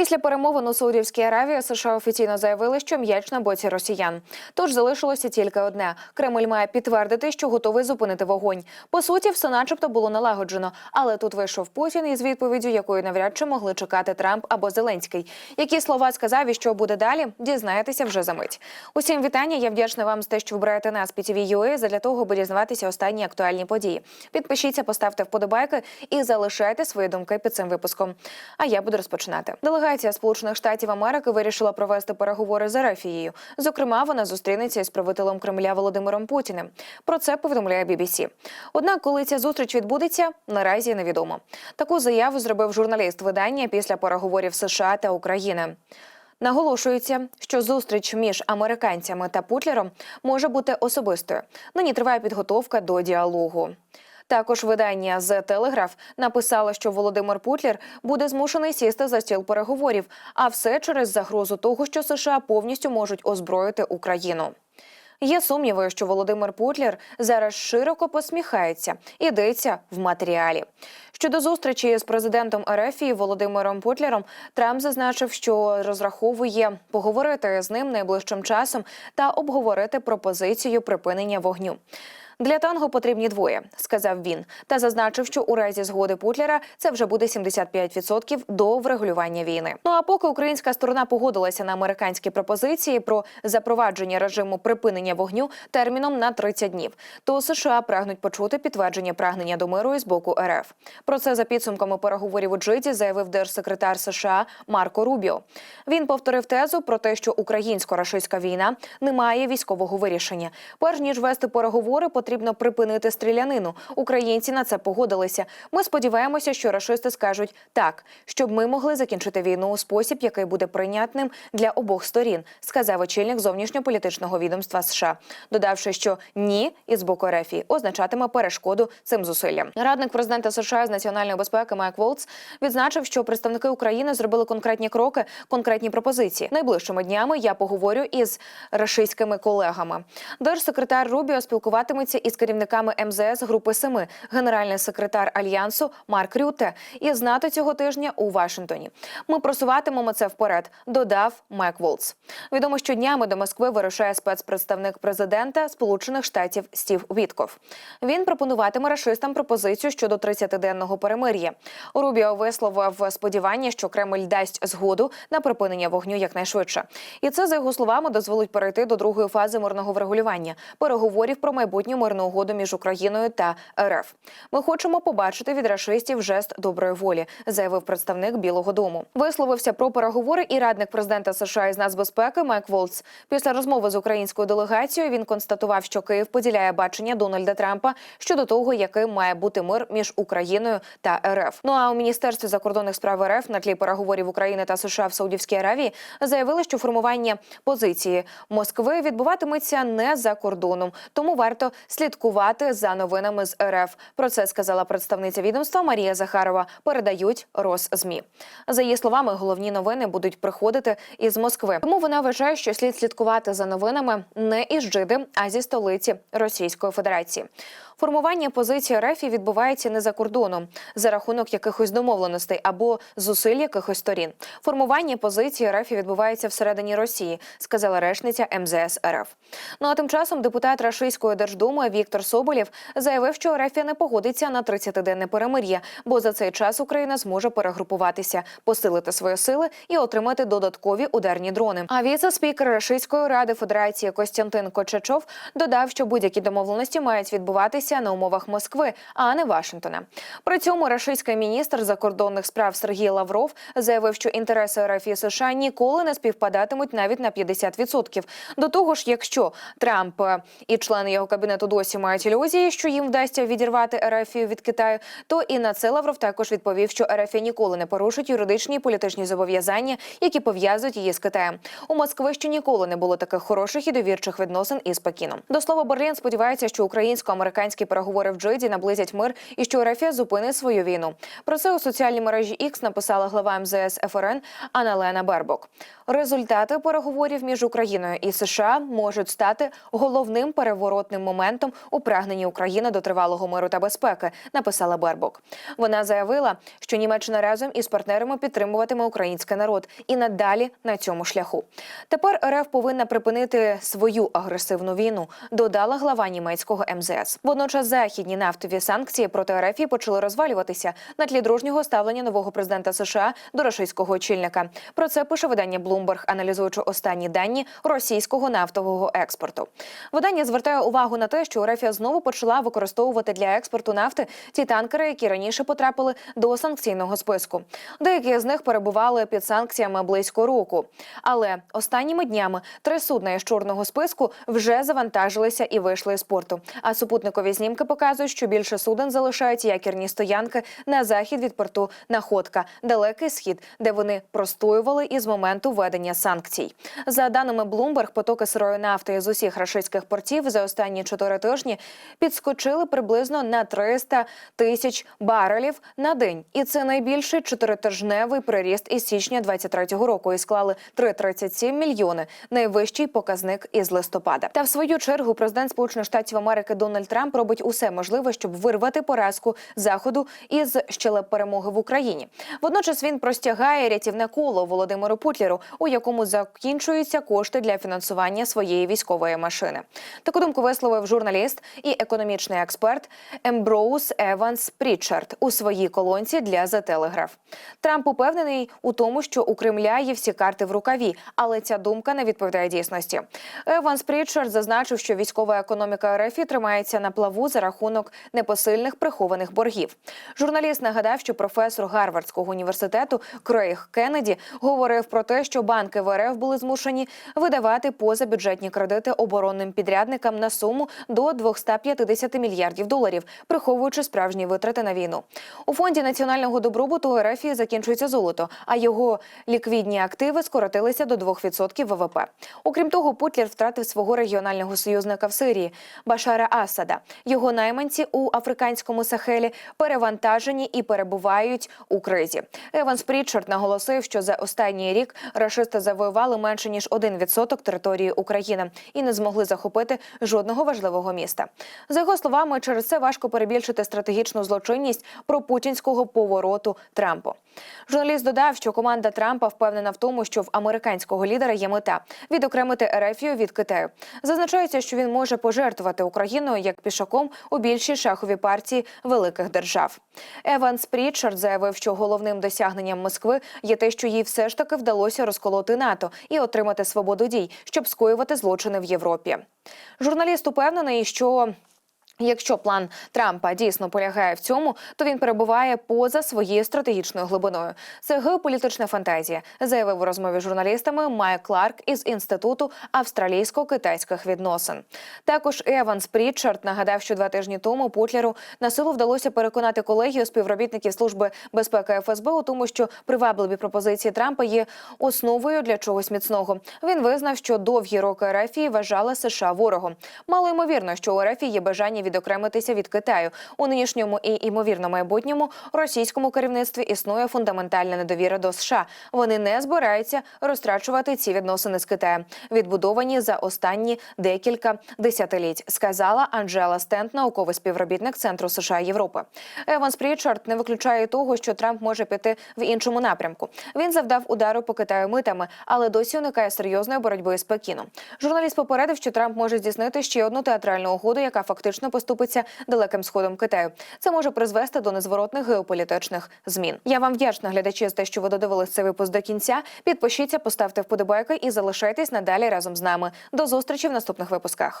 Після перемовин у Саудівській Аравії США офіційно заявили, що м'яч на боці росіян. Тож залишилося тільки одне: Кремль має підтвердити, що готовий зупинити вогонь. По суті, все, начебто, було налагоджено. Але тут вийшов Путін із відповіддю, якої навряд чи могли чекати Трамп або Зеленський. Які слова сказав і що буде далі, дізнаєтеся вже за мить. Усім вітання. Я вдячна вам за те, що вибираєте нас PTV.ua задля того, аби дізнаватися останні актуальні події. Підпишіться, поставте вподобайки і залишайте свої думки під цим випуском. А я буду розпочинати. Делегація Сполучених Штатів Америки вирішила провести переговори з Ерефією. Зокрема, вона зустрінеться із правителем Кремля Володимиром Путіним. Про це повідомляє BBC. Однак, коли ця зустріч відбудеться, наразі невідомо. Таку заяву зробив журналіст видання після переговорів США та України. Наголошується, що зустріч між американцями та Путлером може бути особистою. Нині триває підготовка до діалогу. Також видання The Telegraph написало, що Володимир Путлер буде змушений сісти за стіл переговорів, а все через загрозу того, що США повністю можуть озброїти Україну. Є сумніви, що Володимир Путлер зараз широко посміхається. Йдеться в матеріалі. Щодо зустрічі з президентом РФ Володимиром Путлером, Трамп зазначив, що розраховує поговорити з ним найближчим часом та обговорити пропозицію припинення вогню. Для танго потрібні двоє, сказав він, та зазначив, що у разі згоди Путлера це вже буде 75% до врегулювання війни. Ну а поки українська сторона погодилася на американські пропозиції про запровадження режиму припинення вогню терміном на 30 днів, то США прагнуть почути підтвердження прагнення до миру із боку РФ. Про це за підсумками переговорів у Джиді заявив держсекретар США Марко Рубіо. Він повторив тезу про те, що українсько-рашистська війна не має військового вирішення. Перш ніж вести переговори, потрібно припинити стрілянину. Українці на це погодилися. Ми сподіваємося, що рашисти скажуть так, щоб ми могли закінчити війну у спосіб, який буде прийнятним для обох сторін, сказав очільник зовнішньополітичного відомства США, додавши, що ні із боку РФ означатиме перешкоду цим зусиллям. Радник президента США з національної безпеки Майк Волц відзначив, що представники України зробили конкретні кроки, конкретні пропозиції. Найближчими днями я поговорю із рашистськими колегами. Держсекретар Рубіо спілкуватиметься із керівниками МЗС Групи Семи, генеральний секретар альянсу Марк Рюте із НАТО цього тижня у Вашингтоні. Ми просуватимемо це вперед. Додав Майк Волц. Відомо, що днями до Москви вирушає спецпредставник президента Сполучених Штатів Стів Вітков. Він пропонуватиме рашистам пропозицію щодо 30-денного перемир'я. Рубіо висловив сподівання, що Кремль дасть згоду на припинення вогню якнайшвидше. І це за його словами дозволить перейти до другої фази мирного врегулювання переговорів про майбутню мирну угоду між Україною та РФ. Ми хочемо побачити від рашистів жест доброї волі, заявив представник Білого Дому. Висловився про переговори і радник президента США із нацбезпеки Майк Волц. Після розмови з українською делегацією він констатував, що Київ поділяє бачення Дональда Трампа щодо того, яким має бути мир між Україною та РФ. Ну а у міністерстві закордонних справ РФ на тлі переговорів України та США в Саудівській Аравії заявили, що формування позиції Москви відбуватиметься не за кордоном, тому варто слідкувати за новинами з РФ. Про це сказала представниця відомства Марія Захарова. Передають Росзмі. За її словами, головні новини будуть приходити із Москви. Тому вона вважає, що слід слідкувати за новинами не із Джиди, а зі столиці Російської Федерації. Формування позиції РФ відбувається не за кордоном за рахунок якихось домовленостей або зусиль якихось сторін. Формування позиції РФ відбувається всередині Росії, сказала речниця МЗС РФ. Ну а тим часом депутат Рашистської держдуми Віктор Соболєв заявив, що РФ не погодиться на 30-денне перемир'я, бо за цей час Україна зможе перегрупуватися, посилити свої сили і отримати додаткові ударні дрони. А віце-спікер Рашистської ради Федерації Костянтин Кочачов додав, що будь-які домовленості мають відбуватися на умовах Москви, а не Вашингтона. При цьому рашистський міністр закордонних справ Сергій Лавров заявив, що інтереси РФ і США ніколи не співпадатимуть навіть на 50%. До того ж, якщо Трамп і члени його кабінету досі мають ілюзії, що їм вдасться відірвати РФ від Китаю, то і на це Лавров також відповів, що РФ ніколи не порушить юридичні і політичні зобов'язання, які пов'язують її з Китаєм. У Москви ще ніколи не було таких хороших і довірчих відносин із Пекіном. До слова, Берлін сподівається, що українсько-американські Мінські переговори в Джиді наблизять мир і що Ерефія зупинить свою війну. Про це у соціальній мережі X написала глава МЗС ФРН Аналена Бербок. Результати переговорів між Україною і США можуть стати головним переворотним моментом у прагненні України до тривалого миру та безпеки. Написала Бербок. Вона заявила, що Німеччина разом із партнерами підтримуватиме український народ і надалі на цьому шляху. Тепер РФ повинна припинити свою агресивну війну. Додала глава німецького МЗС. Водночас західні нафтові санкції проти РФ почали розвалюватися на тлі дружнього ставлення нового президента США до російського очільника. Про це пише видання Bloomberg, аналізуючи останні дані російського нафтового експорту. Видання звертає увагу на те, що РФ знову почала використовувати для експорту нафти ті танкери, які раніше потрапили до санкційного списку. Деякі з них перебували під санкціями близько року. Але останніми днями три судна із чорного списку вже завантажилися і вийшли з порту. А супутникові знімки показують, що більше суден залишають якірні стоянки на захід від порту Находка, далекий схід, де вони простоювали із моменту введення санкцій. За даними Bloomberg, потоки сирої нафти з усіх рашистських портів за останні чотири тижні підскочили приблизно на 300 тисяч барелів на день, і це найбільший чотиритижневий приріст із січня 23-го року і склали 3,37 мільйони, найвищий показник із листопада. Та в свою чергу президент Сполучених Штатів Америки Дональд Трамп робить усе можливе, щоб вирвати поразку заходу із щелеп перемоги в Україні. Водночас він простягає рятівне коло Володимиру Путлеру, у якому закінчуються кошти для фінансування своєї військової машини. Таку думку висловив журналіст і економічний експерт Емброуз Еванс Прічард у своїй колонці для The Telegraph. Трамп упевнений у тому, що у Кремля є всі карти в рукаві, але ця думка не відповідає дійсності. Еванс Прічард зазначив, що військова економіка РФ тримається на плаву за рахунок непосильних прихованих боргів. Журналіст нагадав, що професор Гарвардського університету Крейг Кеннеді говорив про те, що банки в РФ були змушені видавати позабюджетні кредити оборонним підрядникам на суму до 250 мільярдів доларів, приховуючи справжні витрати на війну. У фонді національного добробуту РФ закінчується золото, а його ліквідні активи скоротилися до 2% ВВП. Окрім того, Путлер втратив свого регіонального союзника в Сирії Башара Асада. Його найманці у африканському Сахелі перевантажені і перебувають у кризі. Еванс Прічард наголосив, що за останній рік рашисти завоювали менше ніж 1% території України і не змогли захопити жодного важливого міста. За його словами, через це важко перебільшити стратегічну злочинність про путінського повороту Трампу. Журналіст додав, що команда Трампа впевнена в тому, що в американського лідера є мета відокремити Ерефію від Китаю. Зазначається, що він може пожертвувати Україною як пішаком у більшій шаховій партії великих держав. Еванс Прічард заявив, що головним досягненням Москви є те, що їй все ж таки вдалося розколоти НАТО і отримати свободу дій, щоб скоювати злочини в Європі. Журналіст упевнений, що Якщо план Трампа дійсно полягає в цьому, то він перебуває поза своєю стратегічною глибиною. Це геополітична фантазія, заявив у розмові з журналістами Майк Кларк із інституту австралійсько-китайських відносин. Також Еванс Прітчард нагадав, що два тижні тому Путлеру на силу вдалося переконати колегію співробітників служби безпеки ФСБ у тому, що привабливі пропозиції Трампа є основою для чогось міцного. Він визнав, що довгі роки РФ вважали США ворогом. Мало ймовірно, що у РФ є бажання відокремитися від Китаю у нинішньому і ймовірно майбутньому російському керівництві існує фундаментальна недовіра до США. Вони не збираються розтрачувати ці відносини з Китаєм, відбудовані за останні декілька десятиліть. Сказала Анджела Стент, науковий співробітник Центру США Європи. Еванс Прічард не виключає того, що Трамп може піти в іншому напрямку. Він завдав удару по Китаю митами, але досі уникає серйозної боротьби з Пекіном. Журналіст попередив, що Трамп може здійснити ще одну театральну угоду, яка фактично поступиться далеким сходом Китаю. Це може призвести до незворотних геополітичних змін. Я вам вдячна глядачі за те, що ви додивились цей випуск до кінця. Підпишіться, поставте вподобайки і залишайтесь надалі разом з нами. До зустрічі в наступних випусках.